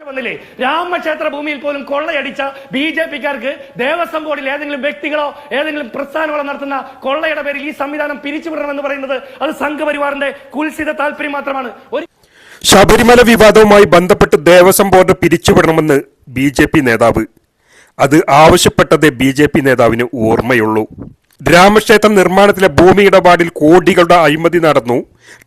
വന്നില്ലേ? രാമക്ഷേത്ര ഭൂമിയിൽ പോലും കൊള്ളയടിച്ച ബി ജെ പിക്കാർക്ക് ദേവസ്വം ബോർഡിൽ ഏതെങ്കിലും വ്യക്തികളോ ഏതെങ്കിലും പ്രസ്ഥാനങ്ങളോ നടത്തുന്ന കൊള്ളയുടെ പേരിൽ ഈ സംവിധാനം പിരിച്ചുവിടണമെന്ന് പറയുന്നത് അത് സംഘപരിവാറിന്റെ കുൽസിത താല്പര്യം മാത്രമാണ്. ഒരു ശബരിമല വിവാദവുമായി ബന്ധപ്പെട്ട് ദേവസ്വം ബോർഡ് പിരിച്ചുവിടണമെന്ന് ബി ജെ പി നേതാവ്. അത് ആവശ്യപ്പെട്ടതേ ബി ജെ പി നേതാവിന് ഓർമ്മയുള്ളൂ. രാമക്ഷേത്ര നിർമ്മാണത്തിലെ ഭൂമി ഇടപാടിൽ കോടികളുടെ അഴിമതി നടന്നു.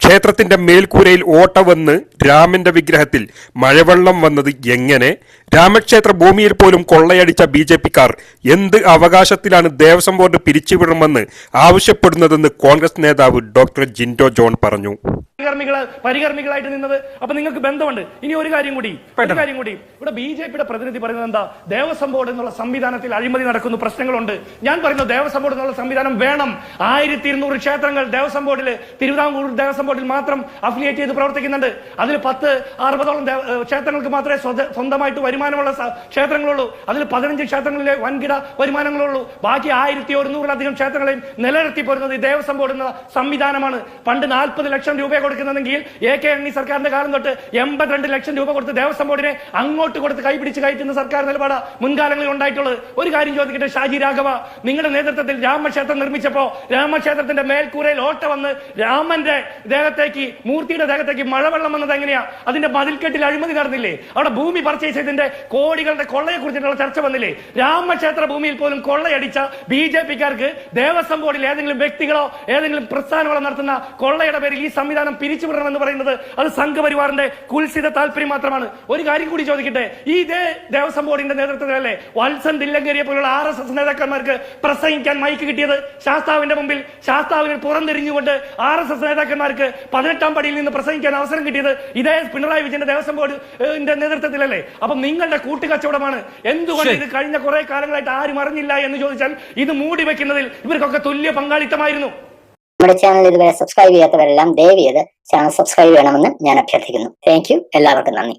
ക്ഷേത്രത്തിന്റെ മേൽക്കൂരയിൽ ഓട്ട വന്ന് രാമന്റെ വിഗ്രഹത്തിൽ മഴവെള്ളം വന്നത് എങ്ങനെ? രാമക്ഷേത്ര ഭൂമിയിൽ പോലും കൊള്ളയടിച്ച ബി ജെ പിക്കാർ എന്ത് അവകാശത്തിലാണ് ദേവസ്വം ബോർഡ് പിരിച്ചുവിടണമെന്ന് ആവശ്യപ്പെടുന്നതെന്ന് കോൺഗ്രസ് നേതാവ് ഡോക്ടർ ജിൻഡോ ജോൺ പറഞ്ഞു. പരികർമ്മികൾ പരികർമ്മികളായിട്ട് നിന്നത്. അപ്പൊ നിങ്ങൾക്ക് ബന്ധമുണ്ട്. ഇനി ഒരു കാര്യം കൂടി ഒരു കാര്യം കൂടി. ഇവിടെ ബി ജെ പിയുടെ പ്രതിനിധി പറയുന്നത് എന്താ? ദേവസ്വം ബോർഡ് എന്നുള്ള സംവിധാനത്തിൽ അഴിമതി നടക്കുന്നു പ്രശ്നങ്ങളുണ്ട്. ഞാൻ പറയുന്നു ദേവസ്വം ബോർഡ് എന്നുള്ള സംവിധാനം വേണം. ആയിരത്തി ഇരുന്നൂറ് ക്ഷേത്രങ്ങൾ ദേവസ്വം ബോർഡിൽ തിരുവിതാംകൂർ ദേവസ്വം ബോർഡിൽ മാത്രം അഫിലിയേറ്റ് ചെയ്ത് പ്രവർത്തിക്കുന്നുണ്ട്. അതിൽ പത്ത് അറുപതോളം ക്ഷേത്രങ്ങൾക്ക് മാത്രമേ സ്വന്തമായിട്ട് വരുമാനമുള്ള ക്ഷേത്രങ്ങളുള്ളൂ. അതിൽ പതിനഞ്ച് ക്ഷേത്രങ്ങളിലെ വൻകിട വരുമാനങ്ങളുള്ളൂ. ബാക്കി ആയിരത്തി ഒരുന്നൂറിലധികം ക്ഷേത്രങ്ങളെയും നിലനിർത്തി പോരുന്നത് ഈ ദേവസ്വം ബോർഡ് എന്ന സംവിധാനമാണ്. പണ്ട് നാൽപ്പത് ലക്ഷം രൂപ കൊടുക്കുന്നതെങ്കിൽ എ കെ എണ്ണി സർക്കാരിന്റെ കാലം തൊട്ട് എൺപത്തിരണ്ട് ലക്ഷം രൂപ കൊടുത്ത് ദേവസ്വം ബോർഡിനെ അങ്ങോട്ട് കൊടുത്ത് കൈപിടിച്ച് കയറ്റുന്ന സർക്കാർ നിലപാട് മുൻകാലങ്ങളിൽ ഉണ്ടായിട്ടുള്ളത്. ഒരു കാര്യം ചോദിക്കട്ടെ ഷാജി രാഘവ നിങ്ങളുടെ നേതൃത്വത്തിൽ രാമക്ഷേത്രം നിർമ്മിച്ചപ്പോ രാമക്ഷേത്രത്തിന്റെ മേൽക്കൂരയിൽ ഓട്ട വന്ന് രാമന്റെ ദേഹത്തേക്ക് മൂർത്തിയുടെ ദേഹത്തേക്ക് മഴവെള്ളം വന്നത് എങ്ങനെയാ? അതിന്റെ മതിൽക്കെട്ടിൽ അഴിമതി നടന്നില്ലേ? അവിടെ ഭൂമി പർച്ചേസ് ചെയ്തതിന്റെ കോടികളുടെ കൊള്ളയെ കുറിച്ചിട്ടുള്ള ചർച്ച വന്നില്ലേ? രാമക്ഷേത്ര ഭൂമിയിൽ പോലും കൊള്ളയടിച്ച ബി ജെ പിക്കാർക്ക് ദേവസ്വം ബോർഡിൽ ഏതെങ്കിലും വ്യക്തികളോ ഏതെങ്കിലും പ്രസ്ഥാനങ്ങളോ നടത്തുന്ന കൊള്ളയുടെ പേരിൽ ഈ സംവിധാനം പിരിച്ചുവിടണമെന്ന് പറയുന്നത് അത് സംഘപരിവാറിന്റെ കുൽസിത താല്പര്യം മാത്രമാണ്. ഒരു കാര്യം കൂടി ചോദിക്കട്ടെ. ഈ ഇതേ ദേവസ്വം ബോർഡിന്റെ നേതൃത്വത്തിലല്ലേ വത്സൻ ദില്ലങ്കേരിയെ പോലുള്ള ആർ എസ് എസ് നേതാക്കന്മാർക്ക് പ്രസംഗിക്കാൻ മൈക്ക് കിട്ടിയത്? ശാസ്താവിന്റെ മുമ്പിൽ ശാസ്താവിനെ പുറംതിരിഞ്ഞുകൊണ്ട് ആർ എസ് എസ് നേതാക്കന്മാർക്ക് പതിനെട്ടാം പടിയിൽ നിന്ന് പ്രസംഗിക്കാൻ അവസരം കിട്ടിയത് ഇതേ പിണറായി വിജയന്റെ ദേവസ്വം ബോർഡിന്റെ നേതൃത്വത്തിലല്ലേ? അപ്പൊ നിങ്ങളുടെ കൂട്ടുകച്ചവടമാണ്. എന്തുകൊണ്ട് ഇത് കഴിഞ്ഞ കുറെ കാലങ്ങളായിട്ട് ആരും അറിഞ്ഞില്ല എന്ന് ചോദിച്ചാൽ ഇത് മൂടി വെക്കുന്നതിൽ ഇവർക്കൊക്കെ തുല്യ പങ്കാളിത്തമായിരുന്നു. നമ്മുടെ ചാനൽ ഇതുവരെ സബ്സ്ക്രൈബ് ചെയ്യാത്തവരെല്ലാം ദയവ് ചെയ്ത് ചാനൽ സബ്സ്ക്രൈബ് ചെയ്യണമെന്ന് ഞാൻ അഭ്യർത്ഥിക്കുന്നു. താങ്ക് യു എല്ലാവർക്കും നന്ദി.